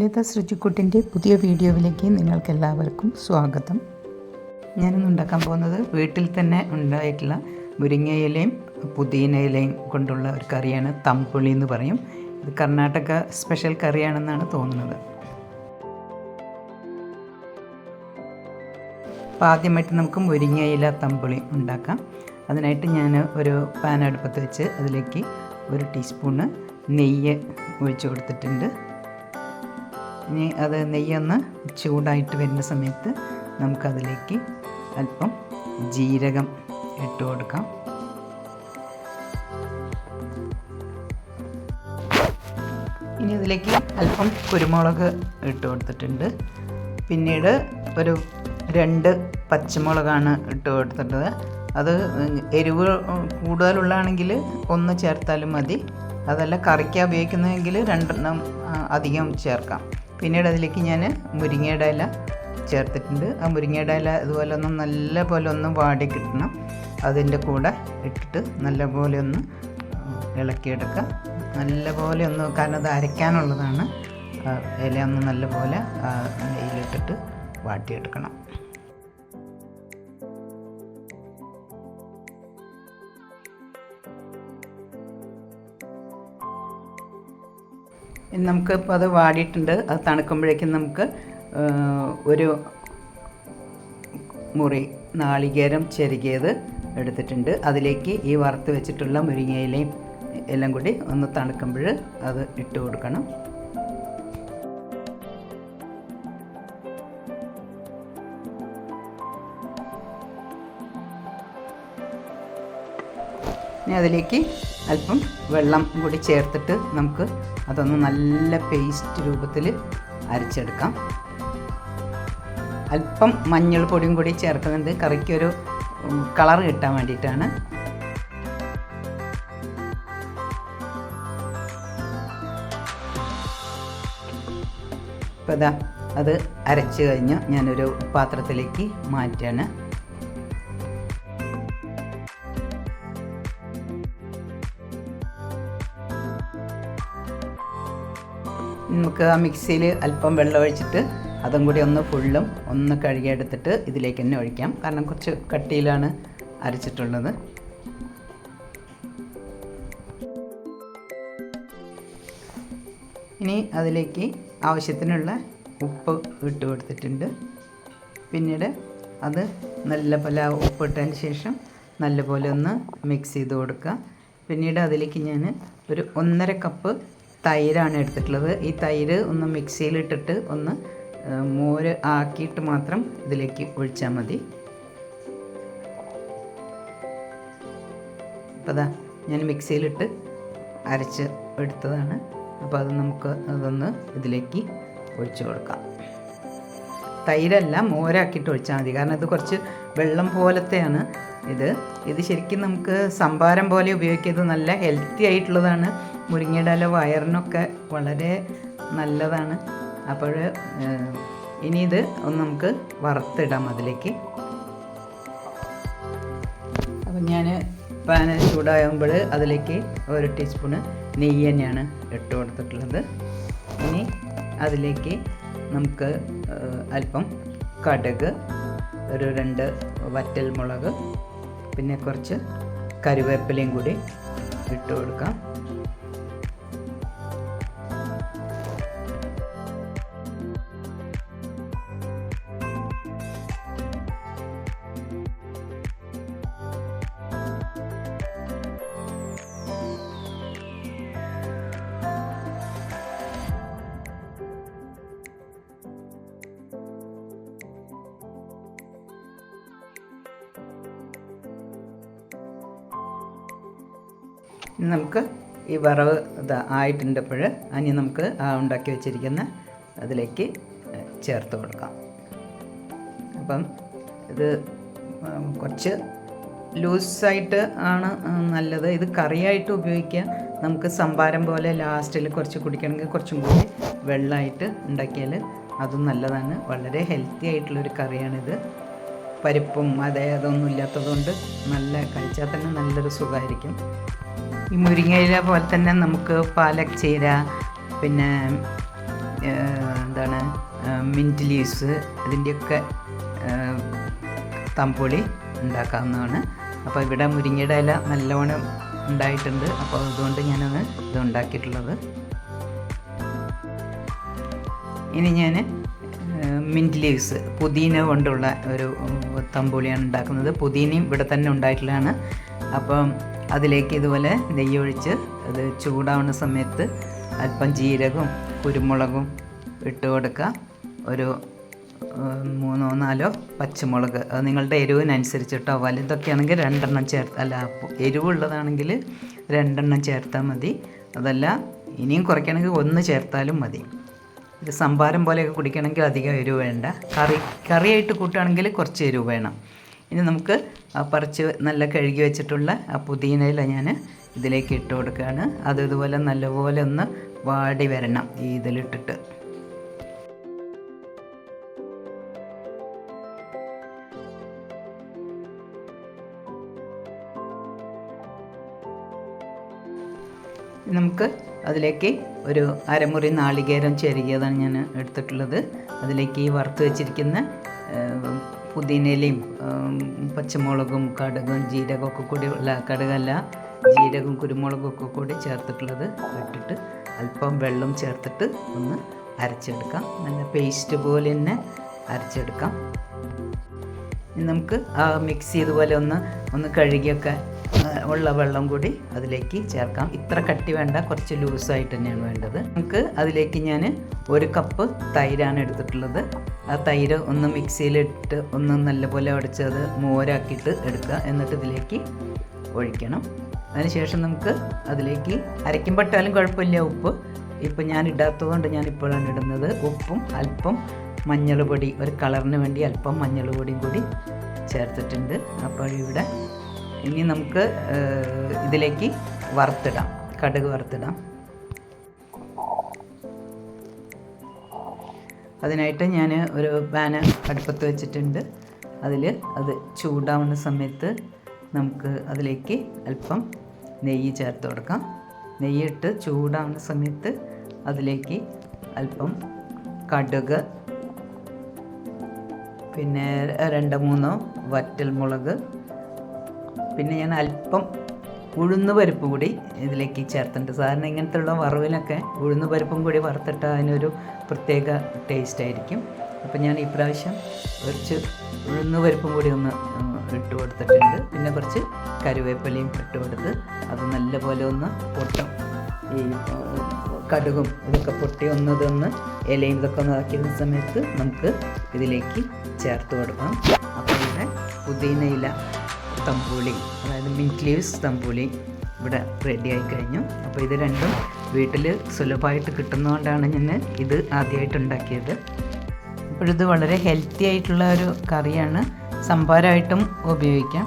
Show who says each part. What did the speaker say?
Speaker 1: ലത സൃജിക്കുട്ടിന്റെ പുതിയ വീഡിയോയിലേക്ക് നിങ്ങൾക്കെല്ലാവർക്കും സ്വാഗതം. ഞാനിന്ന് ഉണ്ടാക്കാൻ പോകുന്നത് വീട്ടിൽ തന്നെ ഉണ്ടായിട്ടുള്ള മുരിങ്ങയിലയും പുതിനയിലയും കൊണ്ടുള്ള ഒരു കറിയാണ് തമ്പുളി എന്ന് പറയും. ഇത് കർണാടക സ്പെഷ്യൽ കറിയാണെന്നാണ് തോന്നുന്നത്. അപ്പോൾ ആദ്യമായിട്ട് നമുക്ക് മുരിങ്ങയില തമ്പുളി ഉണ്ടാക്കാം. അതിനായിട്ട് ഞാൻ ഒരു പാൻ അടുപ്പത്ത് വെച്ച് അതിലേക്ക് ഒരു ടീസ്പൂണ് നെയ്യ് ഒഴിച്ചു കൊടുത്തിട്ടുണ്ട്. ഇനി അത് നെയ്യൊന്ന് ചൂടായിട്ട് വരുന്ന സമയത്ത് നമുക്കതിലേക്ക് അല്പം ജീരകം ഇട്ട് കൊടുക്കാം. ഇനി ഇതിലേക്ക് അല്പം കുരുമുളക് ഇട്ട് കൊടുത്തിട്ടുണ്ട്. പിന്നീട് ഒരു രണ്ട് പച്ചമുളകാണ് ഇട്ട് കൊടുത്തിട്ടത്. അത് എരിവ് കൂടുതലുള്ളതാണെങ്കിൽ ഒന്ന് ചേർത്താലും മതി. അതല്ല കറിക്കാൻ ഉപയോഗിക്കുന്നതെങ്കിൽ രണ്ടെണ്ണം അധികം ചേർക്കാം. പിന്നീട് അതിലേക്ക് ഞാൻ മുരിങ്ങയുടെ ഇല ചേർത്തിട്ടുണ്ട്. ആ മുരിങ്ങയുടെ ഇല അതുപോലെ ഒന്ന് നല്ല പോലെ ഒന്ന് വാടി കിട്ടണം. അതിന്റെ കൂടെ ഇട്ടിട്ട് നല്ല പോലെ ഒന്ന് ഇളക്കിയെടുക്കുക നല്ല പോലെ ഒന്ന് കാരണം അത് അരയ്ക്കാനുള്ളതാണ്. ഇല ഒന്ന് നല്ല പോലെ നെയ്യിലിട്ടിട്ട് വാട്ടിയെടുക്കണം. നമുക്ക് ഇപ്പോൾ അത് വാടിയിട്ടുണ്ട്. അത് തണുക്കുമ്പോഴേക്കും നമുക്ക് ഒരു മുറി നാളികേരം ചെരുകിയത് എടുത്തിട്ടുണ്ട്. അതിലേക്ക് ഈ വറുത്ത് വെച്ചിട്ടുള്ള മുരിങ്ങയിലയും എല്ലാം കൂടി ഒന്ന് തണുക്കുമ്പോൾ അത് ഇട്ട് കൊടുക്കണം. ഇനി അതിലേക്ക് അല്പം വെള്ളം കൂടി ചേർത്തിട്ട് നമുക്ക് അതൊന്ന് നല്ല പേസ്റ്റ് രൂപത്തിൽ അരച്ചെടുക്കാം. അല്പം മഞ്ഞൾ പൊടിയും കൂടി ചേർക്കുന്നുണ്ട്. കറിക്കൊരു കളർ കിട്ടാൻ വേണ്ടിയിട്ടാണ്. ഇപ്പോൾ ഇതാ അത് അരച്ച് കഴിഞ്ഞ് ഞാനൊരു പാത്രത്തിലേക്ക് മാറ്റാണ്. നമുക്ക് ആ മിക്സിയിൽ അല്പം വെള്ളം ഒഴിച്ചിട്ട് അതും കൂടി ഒന്ന് ഫുള്ളും ഒന്ന് കഴുകിയെടുത്തിട്ട് ഇതിലേക്ക് തന്നെ ഒഴിക്കാം. കാരണം കുറച്ച് കട്ടിയിലാണ് അരച്ചിട്ടുള്ളത്. ഇനി അതിലേക്ക് ആവശ്യത്തിനുള്ള ഉപ്പ് ഇട്ട് കൊടുത്തിട്ടുണ്ട്. പിന്നീട് അത് നല്ല പോലെ ഉപ്പിട്ടതിന് ശേഷം നല്ലപോലെ ഒന്ന് മിക്സ് ചെയ്ത് കൊടുക്കുക. പിന്നീട് അതിലേക്ക് ഞാൻ ഒരു ഒന്നര കപ്പ് തൈരാണ് എടുത്തിട്ടുള്ളത്. ഈ തൈര് ഒന്ന് മിക്സിയിലിട്ടിട്ട് ഒന്ന് മോര് ആക്കിയിട്ട് മാത്രം ഇതിലേക്ക് ഒഴിച്ചാൽ മതി. അപ്പോൾ ഞാൻ മിക്സിയിലിട്ട് അരച്ച് എടുത്തതാണ്. അപ്പോൾ അത് നമുക്ക് അതൊന്ന് ഇതിലേക്ക് ഒഴിച്ചു കൊടുക്കാം. തൈരല്ല മോരാക്കിയിട്ട് ഒഴിച്ചാൽ മതി. കാരണം ഇത് കുറച്ച് വെള്ളം പോലത്തെയാണ്. ഇത്. ഇത് ശരിക്കും നമുക്ക് സംഭാരം പോലെ ഉപയോഗിക്കുന്നത് നല്ല ഹെൽത്തി ആയിട്ടുള്ളതാണ്. മുരിങ്ങയുടെ ഇല വയറിനൊക്കെ വളരെ നല്ലതാണ്. അപ്പോൾ ഇനി ഇത് ഒന്ന് നമുക്ക് വറുത്തിടാം അതിലേക്ക്. അപ്പം ഞാൻ പാന ചൂടാകുമ്പോൾ അതിലേക്ക് ഒരു ടീസ്പൂണ് നെയ്യ് തന്നെയാണ് ഇട്ട് കൊടുത്തിട്ടുള്ളത്. ഇനി അതിലേക്ക് നമുക്ക് അല്പം കടുക് ഒരു രണ്ട് വറ്റൽ മുളക് പിന്നെ കുറച്ച് കറിവേപ്പിലയും കൂടി ഇട്ട് കൊടുക്കാം. നമുക്ക് ഈ വറവ് ഇത് ആയിട്ടുണ്ടപ്പോൾ ഇനി നമുക്ക് ആ ഉണ്ടാക്കി വെച്ചിരിക്കുന്ന അതിലേക്ക് ചേർത്ത് കൊടുക്കാം. അപ്പം ഇത് കുറച്ച് ലൂസായിട്ട് ആണ് നല്ലത്. ഇത് കറിയായിട്ട് ഉപയോഗിക്കുക നമുക്ക് സംഭാരം പോലെ ലാസ്റ്റിൽ കുറച്ച് കുടിക്കണമെങ്കിൽ കുറച്ചും കൂടി വെള്ളമായിട്ട് ഉണ്ടാക്കിയാൽ അതും നല്ലതാണ്. വളരെ ഹെൽത്തി ആയിട്ടുള്ളൊരു കറിയാണിത്. പരിപ്പും അതേ അതൊന്നും ഇല്ലാത്തതുകൊണ്ട് നല്ല കഴിച്ചാൽ തന്നെ നല്ലൊരു സുഖമായിരിക്കും. ഈ മുരിങ്ങയില പോലെ തന്നെ നമുക്ക് പാലക് ചീര പിന്നെ എന്താണ് മിന്റ് ലീവ്സ് അതിന്റെയൊക്കെ തമ്പുളി ഉണ്ടാക്കാവുന്നതാണ്. അപ്പോൾ ഇവിടെ മുരിങ്ങയുടെ ഇല നല്ലവണ്ണം ഉണ്ടായിട്ടുണ്ട്. അപ്പോൾ അതുകൊണ്ട് ഞാനത് ഇത് ഉണ്ടാക്കിയിട്ടുള്ളത് ഇനി ഞാൻ മിന്റ് ലീവ്സ് പുതിന കൊണ്ടുള്ള ഒരു തമ്പുളിയാണ് ഉണ്ടാക്കുന്നത്. പുതിനയും ഇവിടെ തന്നെ ഉണ്ടായിട്ടുള്ളതാണ്. അപ്പം അതിലേക്ക് ഇതുപോലെ നെയ്യ് ഒഴിച്ച് അത് ചൂടാവുന്ന സമയത്ത് അല്പം ജീരകവും കുരുമുളകും ഇട്ട് കൊടുക്കുക. ഒരു മൂന്നോ നാലോ പച്ചമുളക്. അത് നിങ്ങളുടെ എരിവിനനുസരിച്ചിട്ടോ വലുതൊക്കെ ആണെങ്കിൽ രണ്ടെണ്ണം ചേർത്ത് അല്ല എരിവുള്ളതാണെങ്കിൽ രണ്ടെണ്ണം ചേർത്താൽ മതി. അതല്ല ഇനിയും കുറയ്ക്കണമെങ്കിൽ ഒന്ന് ചേർത്താലും മതി. ഇത് സംഭാരം പോലെയൊക്കെ കുടിക്കണമെങ്കിൽ അധികം എരിവ് വേണ്ട. കറി കറിയായിട്ട് കൂട്ടുകയാണെങ്കിൽ കുറച്ച് എരിവ് വേണം. ഇനി നമുക്ക് ആ പറിച്ച് നല്ല കഴുകി വെച്ചിട്ടുള്ള ആ പുതിനയില ഞാൻ ഇതിലേക്ക് ഇട്ട് കൊടുക്കുകയാണ്. അത് ഇതുപോലെ നല്ലപോലെ ഒന്ന് വാടി വരണം ഈ ഇതിലിട്ടിട്ട്. നമുക്ക് അതിലേക്ക് ഒരു അരമുറി നാളികേരം ചെരുകിയതാണ് ഞാൻ എടുത്തിട്ടുള്ളത്. അതിലേക്ക് ഈ വറുത്ത് വെച്ചിരിക്കുന്ന പുതിനയിലയും പച്ചമുളകും കടുകും ജീരകവും ഒക്കെ കൂടി ഉള്ള കടുകല്ല ജീരകവും കുരുമുളകും ഒക്കെ കൂടി ചേർത്തിട്ടുള്ളത് ഇട്ടിട്ട് അല്പം വെള്ളം ചേർത്തിട്ട് ഒന്ന് അരച്ചെടുക്കാം. നല്ല പേസ്റ്റ് പോലെ തന്നെ അരച്ചെടുക്കാം. നമുക്ക് ആ മിക്സ് ഇതുപോലെ ഒന്ന് ഒന്ന് കഴുകിയൊക്കെ ഉള്ള വെള്ളം കൂടി അതിലേക്ക് ചേർക്കാം. ഇത്ര കട്ടി വേണ്ട കുറച്ച് ലൂസായിട്ട് തന്നെയാണ് വേണ്ടത്. നമുക്ക് അതിലേക്ക് ഞാൻ ഒരു കപ്പ് തൈരാണ് എടുത്തിട്ടുള്ളത്. ആ തൈര് ഒന്ന് മിക്സിയിലിട്ട് ഒന്ന് നല്ലപോലെ ഉടച്ചത് മോരാക്കിയിട്ട് എടുക്കുക. എന്നിട്ട് ഇതിലേക്ക് ഒഴിക്കണം. അതിനുശേഷം നമുക്ക് അതിലേക്ക് അരയ്ക്കുമ്പോൾ ഇട്ടാലും കുഴപ്പമില്ല ഉപ്പ്. ഇപ്പം ഞാൻ ഇടാത്തതുകൊണ്ട് ഞാൻ ഇപ്പോഴാണ് ഇടുന്നത്. ഉപ്പും അല്പം മഞ്ഞൾ പൊടി ഒരു കളറിന് വേണ്ടി അല്പം മഞ്ഞൾ പൊടിയും കൂടി ചേർത്തിട്ടുണ്ട്. അപ്പോൾ ഇവിടെ ഇനി നമുക്ക് ഇതിലേക്ക് വറുത്തിടാം കടുക് വറുത്തിടാം. അതിനായിട്ട് ഞാൻ ഒരു പാന് അടുപ്പത്ത് വെച്ചിട്ടുണ്ട്. അതിൽ അത് ചൂടാവുന്ന സമയത്ത് നമുക്ക് അതിലേക്ക് അല്പം നെയ്യ് ചേർത്ത് കൊടുക്കാം. നെയ്യിട്ട് ചൂടാവുന്ന സമയത്ത് അതിലേക്ക് അല്പം കടുക് പിന്നെ രണ്ട് മൂന്നോ വറ്റൽ മുളക്. പിന്നെ ഞാൻ അല്പം ഉഴുന്ന് പരിപ്പ് കൂടി ഇതിലേക്ക് ചേർത്തിട്ടുണ്ട്. സാധാരണ ഇങ്ങനത്തെ ഉള്ള വറവിലൊക്കെ ഉഴുന്ന് പരിപ്പും കൂടി വറുത്തിട്ട് അതിനൊരു പ്രത്യേക ടേസ്റ്റ് ആയിരിക്കും. അപ്പം ഞാൻ ഇപ്രാവശ്യം കുറച്ച് ഉഴുന്ന് പരിപ്പും കൂടി ഒന്ന് ഇട്ട് കൊടുത്തിട്ടുണ്ട്. പിന്നെ കുറച്ച് കരുവേപ്പിലയും ഇട്ട് കൊടുത്ത് അത് നല്ലപോലെ ഒന്ന് പൊട്ടും. ഈ കടുകും ഇതൊക്കെ പൊട്ടി ഒന്ന് ഇതൊന്ന് ഇലയും ഇതൊക്കെ ഒന്ന് ആക്കിയിരുന്ന സമയത്ത് നമുക്ക് ഇതിലേക്ക് ചേർത്ത് കൊടുക്കാം. അപ്പോൾ ഇവിടെ ഇല തമ്പൂളി അതായത് മിന്റ് ലീവ്സ് തമ്പൂളി ഇവിടെ റെഡി ആയി കഴിഞ്ഞു. അപ്പോൾ ഇത് രണ്ടും വീട്ടിൽ സുലഭമായിട്ട് കിട്ടുന്നതുകൊണ്ടാണ് ഞാൻ ഇത് ആദ്യമായിട്ട് ഉണ്ടാക്കിയത്. അപ്പോഴിത് വളരെ ഹെൽത്തി ആയിട്ടുള്ള ഒരു കറിയാണ്. സംഭാരമായിട്ടും ഉപയോഗിക്കാം.